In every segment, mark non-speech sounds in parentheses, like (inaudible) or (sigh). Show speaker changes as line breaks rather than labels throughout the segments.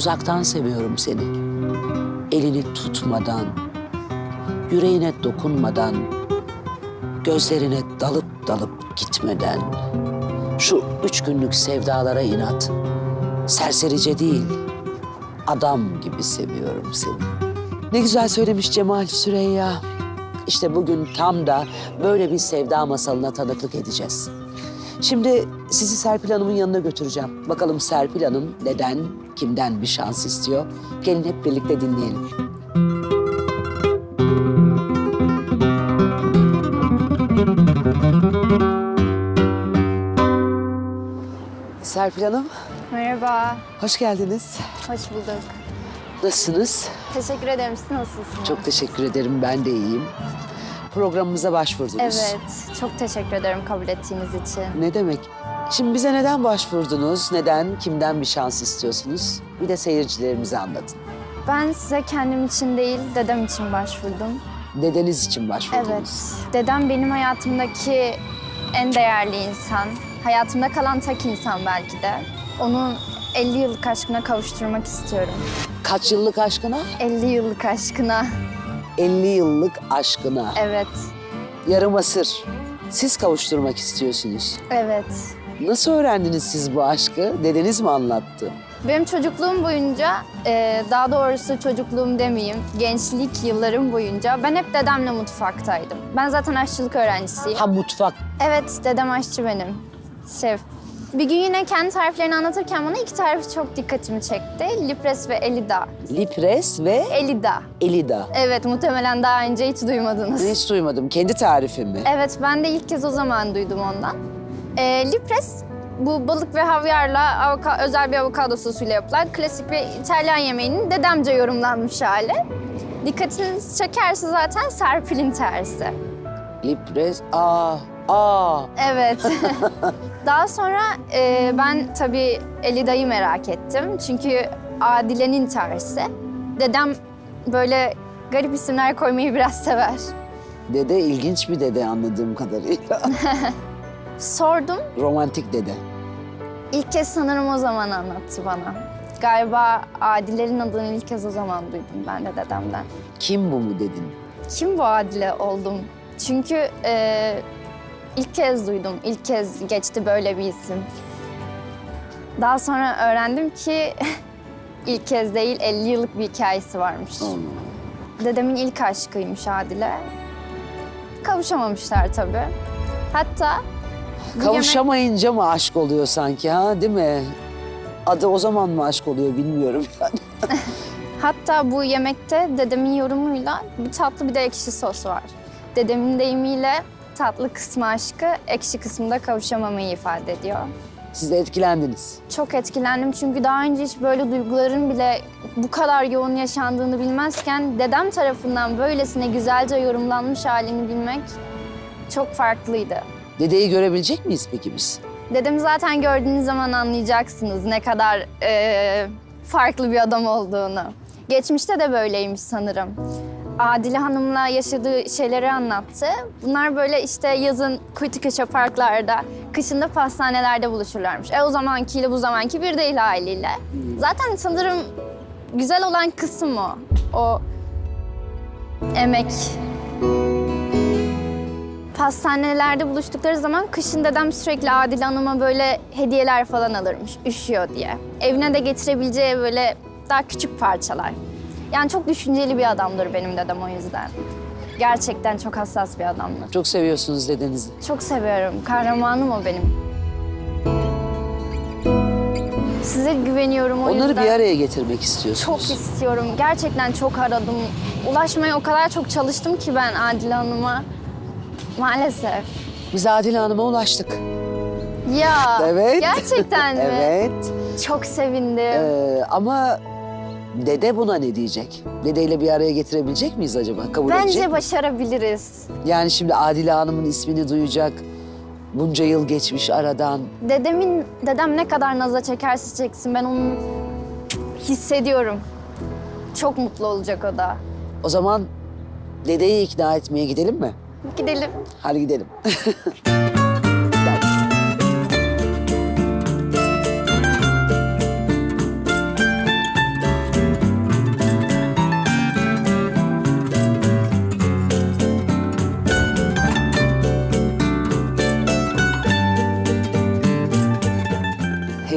Uzaktan seviyorum seni. Elini tutmadan, yüreğine dokunmadan, gözlerine dalıp dalıp gitmeden. Şu üç günlük sevdalara inat. Serserice değil, adam gibi seviyorum seni. Ne güzel söylemiş Cemal Süreyya. İşte bugün tam da böyle bir sevda masalına tanıklık edeceğiz. Şimdi sizi Serpil Hanım'ın yanına götüreceğim. Bakalım Serpil Hanım neden, kimden bir şans istiyor? Gelin hep birlikte dinleyelim. Serpil Hanım,
Merhaba,
hoş geldiniz.
hoş bulduk.
Nasılsınız?
Teşekkür ederim. Siz nasılsınız?
Çok teşekkür ederim, ben de iyiyim. Programımıza başvurdunuz.
Evet, çok teşekkür ederim kabul ettiğiniz için.
Ne demek? Şimdi bize neden başvurdunuz? Neden, kimden bir şans istiyorsunuz? Bir de seyircilerimize anlatın.
Ben size kendim için değil, dedem için başvurdum.
Dedeniz için başvurdunuz.
Evet, dedem benim hayatımdaki en değerli insan. Hayatımda kalan tek insan belki de. Onu 50 yıllık aşkına kavuşturmak istiyorum.
Kaç yıllık aşkına?
50 yıllık aşkına.
50 yıllık aşkına.
Evet,
Yarım asır. Siz kavuşturmak istiyorsunuz.
evet.
Nasıl öğrendiniz siz bu aşkı? Dedeniz mi anlattı?
Benim çocukluğum boyunca, e, daha doğrusu çocukluğum demeyeyim, gençlik yıllarım boyunca ben hep dedemle mutfaktaydım. Ben zaten aşçılık öğrencisiyim.
Ha mutfak.
Evet, dedem aşçı benim. Şef. Bir gün yine kendi tariflerini anlatırken bana iki tarif çok dikkatimi çekti. Lipres ve Elida.
Lipres ve
Elida.
Elida.
Evet, muhtemelen daha önce hiç duymadınız.
Hiç duymadım. Kendi tarifim mi?
Evet, ben de ilk kez o zaman duydum ondan. Ee, Lipres, bu balık ve havyarla avoka, özel bir avokado sosuyla yapılan klasik bir İtalyan yemeğinin dedemce yorumlanmış hali. Dikkatinizi çekerse zaten Serpil'in tersi.
Lipres. Aa, aa.
Evet. (laughs) Daha sonra e, ben tabii Elida'yı merak ettim. Çünkü Adile'nin tersi. Dedem böyle garip isimler koymayı biraz sever.
Dede ilginç bir dede anladığım kadarıyla. (laughs)
Sordum.
Romantik dede.
İlk kez sanırım o zaman anlattı bana. Galiba Adile'nin adını ilk kez o zaman duydum ben de dedemden.
Kim bu mu dedin?
Kim bu Adile oldum? Çünkü e, ilk kez duydum, ilk kez geçti böyle bir isim. Daha sonra öğrendim ki (laughs) ilk kez değil 50 yıllık bir hikayesi varmış. Dedemin ilk aşkıymış Adile. Kavuşamamışlar tabii. Hatta yemek-
Kavuşamayınca mı aşk oluyor sanki ha değil mi? Adı o zaman mı aşk oluyor bilmiyorum (laughs) yani.
Hatta bu yemekte dedemin yorumuyla bir tatlı bir de ekşi sos var. Dedemin deyimiyle tatlı kısmı aşkı, ekşi kısmında kavuşamamayı ifade ediyor.
Siz de etkilendiniz.
Çok etkilendim çünkü daha önce hiç böyle duyguların bile bu kadar yoğun yaşandığını bilmezken dedem tarafından böylesine güzelce yorumlanmış halini bilmek çok farklıydı.
Dedeyi görebilecek miyiz peki biz?
Dedemi zaten gördüğünüz zaman anlayacaksınız ne kadar eee, farklı bir adam olduğunu. Geçmişte de böyleymiş sanırım. Adile Hanım'la yaşadığı şeyleri anlattı. Bunlar böyle işte yazın kuytu köşe parklarda, kışın da pastanelerde buluşurlarmış. E o zamankiyle bu zamanki bir değil haliyle. Zaten sanırım güzel olan kısım o. O emek, Pastanelerde buluştukları zaman kışın dedem sürekli Adile Hanım'a böyle hediyeler falan alırmış, üşüyor diye. Evine de getirebileceği böyle daha küçük parçalar. Yani çok düşünceli bir adamdır benim dedem o yüzden. Gerçekten çok hassas bir adamdır.
Çok seviyorsunuz dedenizi.
Çok seviyorum. Kahramanım o benim. Size güveniyorum o
Onları
yüzden.
bir araya getirmek
Çok
istiyorsunuz.
istiyorum. Gerçekten çok aradım. Ulaşmaya o kadar çok çalıştım ki ben Adile Hanım'a. Maalesef.
Biz Adile Hanım'a ulaştık.
Ya
Evet.
gerçekten (laughs) mi?
evet.
Çok sevindim.
Ee, ama dede buna ne diyecek? Dedeyle bir araya getirebilecek miyiz acaba? Kabul edecek
Bence
mi?
başarabiliriz.
Yani şimdi Adile Hanım'ın ismini duyacak. Bunca yıl geçmiş aradan.
Dedemin, dedem ne kadar naza çekerse çeksin ben onu hissediyorum. Çok mutlu olacak o da.
O zaman dedeyi ikna etmeye gidelim mi?
Gidelim.
Hadi gidelim. (laughs)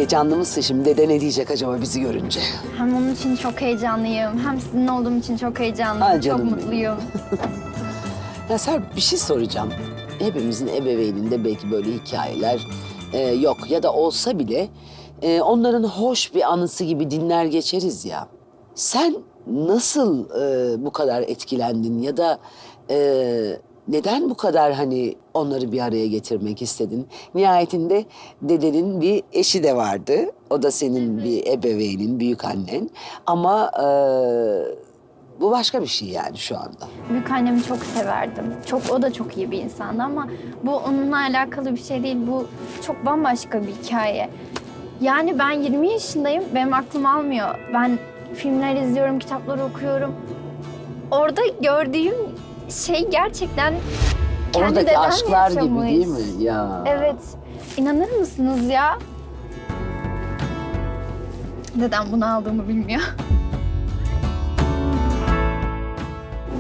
heyecanlı mısın şimdi? Dede ne diyecek acaba bizi görünce?
Hem onun için çok heyecanlıyım. Hem sizin olduğum için çok heyecanlıyım. Çok
canım benim.
mutluyum. (laughs)
Ya Serp bir şey soracağım. Hepimizin ebeveyninde belki böyle hikayeler e, yok ya da olsa bile e, onların hoş bir anısı gibi dinler geçeriz ya. Sen nasıl e, bu kadar etkilendin ya da e, neden bu kadar hani onları bir araya getirmek istedin? Nihayetinde dedenin bir eşi de vardı. O da senin bir ebeveynin, büyük annen. Ama e, bu başka bir şey yani şu anda.
Büyük annemi çok severdim. Çok o da çok iyi bir insandı ama bu onunla alakalı bir şey değil. Bu çok bambaşka bir hikaye. Yani ben 20 yaşındayım. Benim aklım almıyor. Ben filmler izliyorum, kitaplar okuyorum. Orada gördüğüm şey gerçekten kendi
Oradaki aşklar gibi değil mi? Ya.
Evet. İnanır mısınız ya? Dedem bunu aldığımı bilmiyor.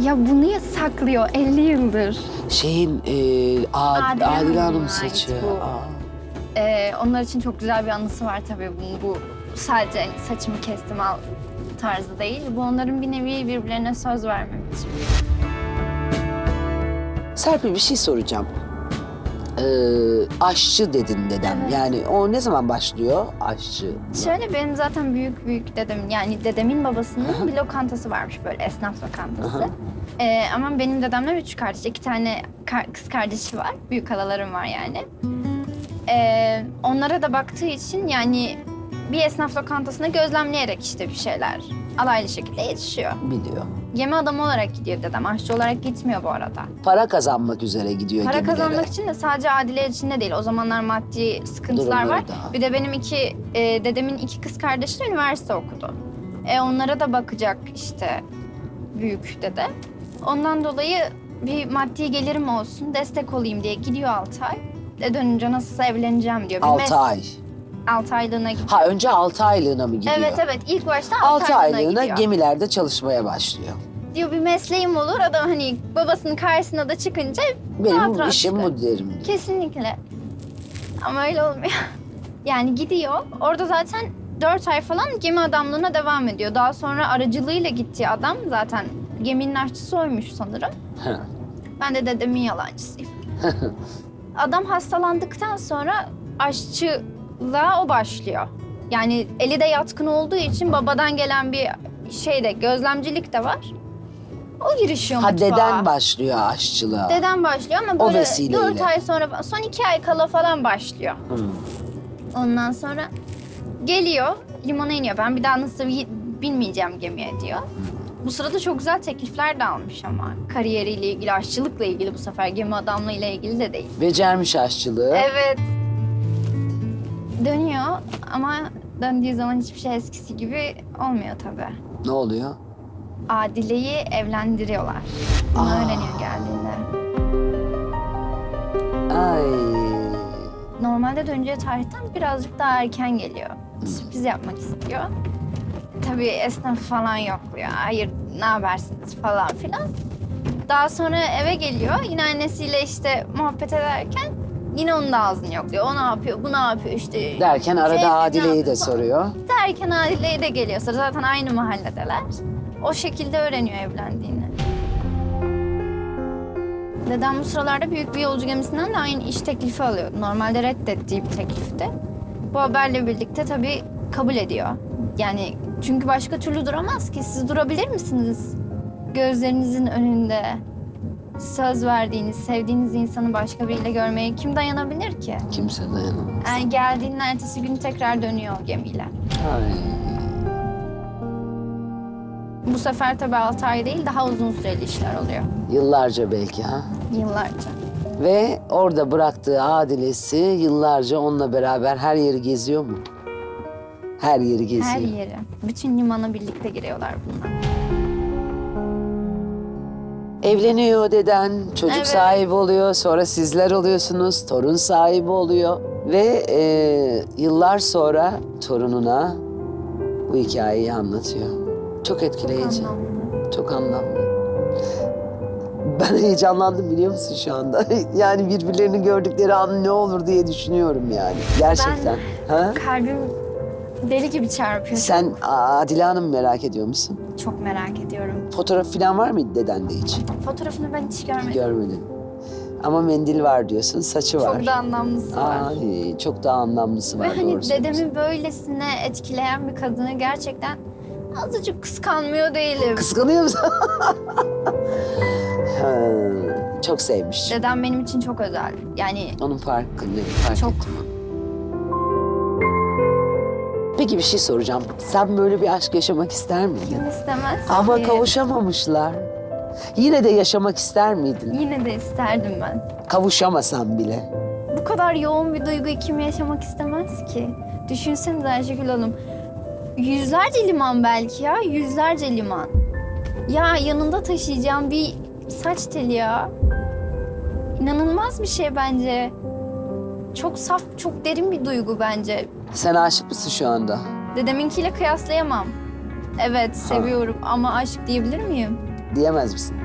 Ya bunu ya saklıyor 50 yıldır.
Şeyin e, Ad-
Adile
Adile,
Hanım'a
Hanım
ait
saçı.
bu.
Aa.
Ee, onlar için çok güzel bir anısı var tabii bunun. Bu sadece saçımı kestim al tarzı değil. Bu onların bir nevi birbirlerine söz vermek için.
Serpil bir şey soracağım. Ee, aşçı dedin dedem.
Evet.
Yani o ne zaman başlıyor aşçı?
Şöyle benim zaten büyük büyük dedem yani dedemin babasının bir lokantası varmış böyle esnaf lokantası. Ee, ama benim dedemler üç kardeş. iki tane kar- kız kardeşi var. Büyük halalarım var yani. Ee, onlara da baktığı için yani bir esnaf lokantasına gözlemleyerek işte bir şeyler alaylı şekilde yetişiyor.
Biliyor.
Yeme adamı olarak gidiyor dedem. Aşçı olarak gitmiyor bu arada.
Para kazanmak üzere gidiyor
Para
gemilere.
kazanmak için de sadece Adile için de değil. O zamanlar maddi sıkıntılar
Durumları
var.
da.
Bir de benim iki, e, dedemin iki kız kardeşi de üniversite okudu. E, onlara da bakacak işte büyük dede. Ondan dolayı bir maddi gelirim olsun, destek olayım diye gidiyor 6 ay. De dönünce nasılsa evleneceğim diyor. Bir
6
mes-
ay.
Altı aylığına gidiyor.
Ha önce 6 aylığına mı gidiyor?
Evet evet ilk başta 6,
6
aylığına,
aylığına
gidiyor.
gemilerde çalışmaya başlıyor.
Diyor bir mesleğim olur. Adam hani babasının karşısına da çıkınca
Benim işim
çıkar.
bu derim diyor.
Kesinlikle. Ama öyle olmuyor. (laughs) Yani gidiyor. Orada zaten 4 ay falan gemi adamlığına devam ediyor. Daha sonra aracılığıyla gittiği adam zaten geminin aşçısı oymuş sanırım. Ben de dedemin yalancısıyım. (laughs) adam hastalandıktan sonra aşçılığa o başlıyor. Yani eli de yatkın olduğu için babadan gelen bir şey de gözlemcilik de var. O girişiyor
ha
mutfağa.
deden başlıyor aşçılığa.
Deden başlıyor ama
O
böyle
vesileyle.
4 ay sonra, son 2 ay kala falan başlıyor.
Hı.
Ondan sonra geliyor, limana iniyor. Ben bir daha nasıl bi- bilmeyeceğim gemiye diyor. Bu sırada çok güzel teklifler de almış ama. Kariyeriyle ilgili, aşçılıkla ilgili bu sefer gemi adamlığıyla ilgili de değil.
Becermiş aşçılığı.
Evet. Dönüyor ama döndüğü zaman hiçbir şey eskisi gibi olmuyor tabii.
Ne oluyor?
Adile'yi evlendiriyorlar. Bunu
Aa.
öğreniyor geldiğinde.
Ay.
Normalde döneceği tarihten birazcık daha erken geliyor. Sürpriz yapmak istiyor. Tabii esnaf falan yokluyor. Hayır ne habersiniz falan filan. Daha sonra eve geliyor. Yine annesiyle işte muhabbet ederken yine onun da ağzını yokluyor. O ne yapıyor, bu ne yapıyor işte.
Derken arada
Şey,
Adile'yi de soruyor.
Derken Adile'ye de geliyor. Sonra Zaten aynı mahalledeler. O şekilde öğreniyor evlendiğini. Dedem bu sıralarda büyük bir yolcu gemisinden de aynı iş teklifi alıyor. Normalde reddettiği bir teklifti. Bu haberle birlikte tabii kabul ediyor. Yani çünkü başka türlü duramaz ki. Siz durabilir misiniz? Gözlerinizin önünde söz verdiğiniz, sevdiğiniz insanı başka biriyle görmeye kim dayanabilir ki?
Kimse dayanamaz.
Yani geldiğinin ertesi gün tekrar dönüyor o gemiyle.
Ay.
Bu sefer tabii 6 ay değil daha uzun süreli işler oluyor.
Yıllarca belki ha.
Yıllarca.
Ve orada bıraktığı Adilesi yıllarca onunla beraber her yeri geziyor mu? Her yeri geziyor.
Her yeri. Bütün limana birlikte giriyorlar bunlar.
Evleniyor deden, çocuk
Evet.
sahibi oluyor, sonra sizler oluyorsunuz, torun sahibi oluyor. Ve e, yıllar sonra torununa bu hikayeyi anlatıyor. Çok etkileyici,
Anlamlı.
çok anlamlı. Ben heyecanlandım biliyor musun şu anda? (laughs) yani birbirlerini gördükleri an ne olur diye düşünüyorum yani. Gerçekten. Ha?
Kalbim Deli gibi çarpıyor.
Sen Adile Hanım merak ediyor musun?
Çok merak ediyorum.
Fotoğraf falan var mıydı dedende hiç?
Fotoğrafını ben hiç görmedim.
Görmedim. Ama mendil var diyorsun, saçı var.
Çok da anlamlısı var.
Ay, çok daha anlamlısı var.
Ve hani
doğru söylüyorsun.
dedemi böylesine etkileyen bir kadını gerçekten azıcık kıskanmıyor değilim.
Kıskanıyor musun? (laughs) Ha, çok sevmiş.
Dedem benim için çok özel. Yani
Onun farkındayım, fark
Çok.
ettim. Peki bir şey soracağım. Sen böyle bir aşk yaşamak ister miydin?
kim istemez
Ama
ki?
kavuşamamışlar. Yine de yaşamak ister miydin?
Yine de isterdim ben.
Kavuşamasan bile.
Bu kadar yoğun bir duyguyu kim yaşamak istemez ki? Düşünsenize Ayşegül Hanım. Yüzlerce liman belki ya, yüzlerce liman. Ya yanında taşıyacağım bir saç teli ya. İnanılmaz bir şey bence. Çok saf, çok derin bir duygu bence.
Sen aşık mısın şu anda?
Dedeminkiyle kıyaslayamam. Evet, seviyorum ama aşık diyebilir miyim?
Diyemez misin?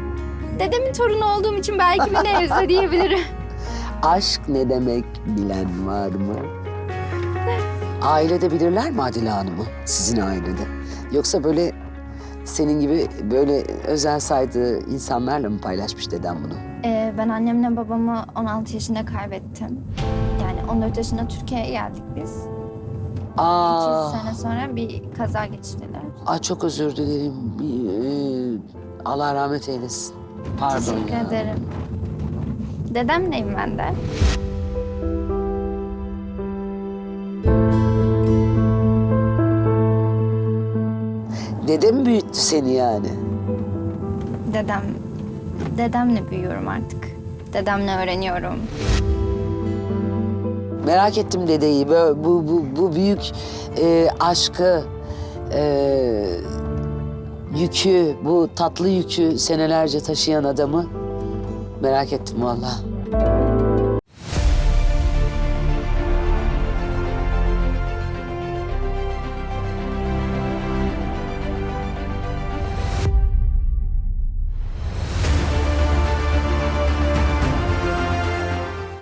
Dedemin torunu olduğum için belki bir nebze diyebilirim. (laughs) (laughs)
Aşk ne demek bilen var mı? Ailede bilirler mi Adile Hanım'ı? Sizin ailede. Yoksa böyle senin gibi böyle özel saydığı insanlarla mı paylaşmış dedem bunu?
Ee, ben annemle babamı 16 yaşında kaybettim. Yani 14 yaşında Türkiye'ye geldik biz.
Aa,
2 sene sonra bir kaza geçirdiler.
Aa çok özür dilerim. E, Allah rahmet eylesin. Pardon
Teşekkür
ya.
ederim. Dedemleyim ben de.
Dedem büyüttü seni yani.
Dedem, dedemle büyüyorum artık. Dedemle öğreniyorum.
Merak ettim dedeyi. Bu, bu, bu büyük e, aşkı, e, yükü, bu tatlı yükü senelerce taşıyan adamı merak ettim vallahi.